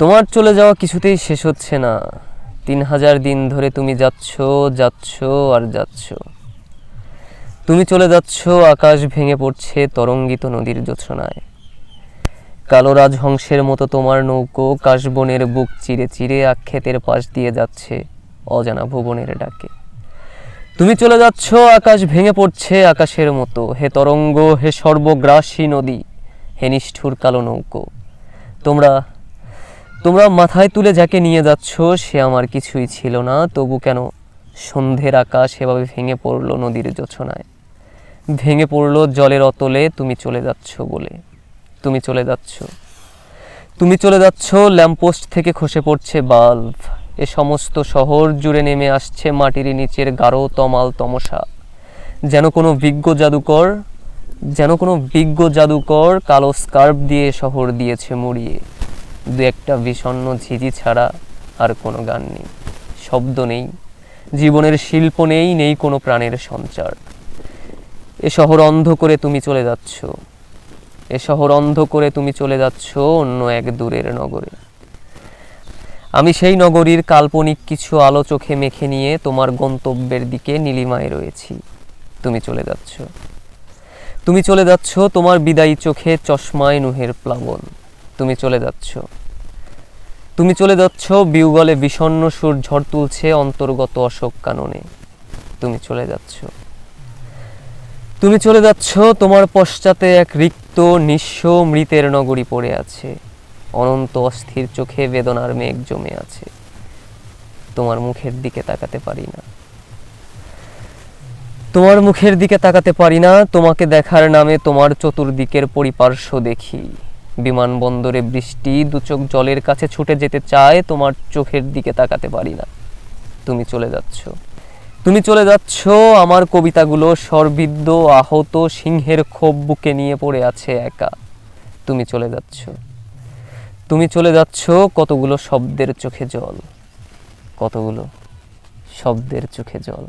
তোমার চলে যাওয়া কিছুতেই শেষ হচ্ছে না। তিন হাজার দিন ধরে তুমি যাচ্ছ যাচ্ছ আর যাচ্ছ। তুমি চলে যাচ্ছ, আকাশ ভেঙে পড়ছে তরঙ্গিত নদীর জোছনায়। কালো রাজহংসের মতো তোমার নৌকো কাশবনের বুক চিরে চিরে আক্ষেতের পাশ দিয়ে যাচ্ছে অজানা ভুবনের ডাকে। তুমি চলে যাচ্ছ, আকাশ ভেঙে পড়ছে আকাশের মতো। হে তরঙ্গ, হে সর্বগ্রাসী নদী, হে নিষ্ঠুর কালো নৌকো। তোমরা তোমরা মাথায় তুলে যাকে নিয়ে যাচ্ছ, সে আমার কিছুই ছিল না। তবু কেন সন্ধ্যের আকাশ এভাবে ভেঙে পড়ল নদীর জোছনায়? ভেঙে পড়ল জলের অতলে তুমি চলে যাচ্ছ বলে। তুমি চলে যাচ্ছ। তুমি চলে যাচ্ছ ল্যাম্পোস্ট থেকে খসে পড়ছে বাল্ব। এ সমস্ত শহর জুড়ে নেমে আসছে মাটির নিচের গাঢ় তমাল তমসা। যেন কোনো বিজ্ঞ জাদুকর, যেন কোনো বিজ্ঞ জাদুকর কালো স্কার্ফ দিয়ে শহর দিয়েছে মুড়িয়ে। দু একটা বিষণ্ণ ঝিঝি ছাড়া আর কোনো গান নেই। শব্দ নেই, জীবনের শিল্প নেই নেই কোনো প্রাণের সঞ্চার। এ শহর অন্ধ করে তুমি চলে যাচ্ছ। এ শহর অন্ধ করে তুমি চলে যাচ্ছ অন্য এক দূরের নগরে। আমি সেই নগরীর কাল্পনিক কিছু আলো চোখে মেখে নিয়ে তোমার গন্তব্যের দিকে নীলিমায় রয়েছি। তুমি চলে যাচ্ছ। তুমি চলে যাচ্ছ তোমার বিদায়ী চোখে চশমায় নুহের প্লাবন। তুমি চলে যাচ্ছ। তুমি চলে যাচ্ছ, বিউগলে বিষণ্ণ সুর ঝড় তুলছে অন্তর্গত অশোক কাননে। তুমি চলে যাচ্ছ। তুমি চলে যাচ্ছ, তোমার পশ্চাতে এক রিক্ত, নিঃস্ব মৃতের নগরী পড়ে আছে। অনন্ত অস্থির চোখে বেদনার মেঘ জমে আছে। তোমার মুখের দিকে তাকাতে পারি না। তোমার মুখের দিকে তাকাতে পারি না, তোমাকে দেখার নামে তোমার চতুর্দিকের পরিপার্শ্ব দেখি। বিমানবন্দরে বৃষ্টি দু চোখ জলের কাছে ছুটে যেতে চায়, তোমার চোখের দিকে তাকাতে পারি না। তুমি চলে যাচ্ছ। তুমি চলে যাচ্ছ, আমার কবিতাগুলো সর্বিদ্য আহত সিংহের ক্ষোভ বুকে নিয়ে পড়ে আছে একা। তুমি চলে যাচ্ছ। তুমি চলে যাচ্ছ কতগুলো শব্দের চোখে জল। কতগুলো শব্দের চোখে জল।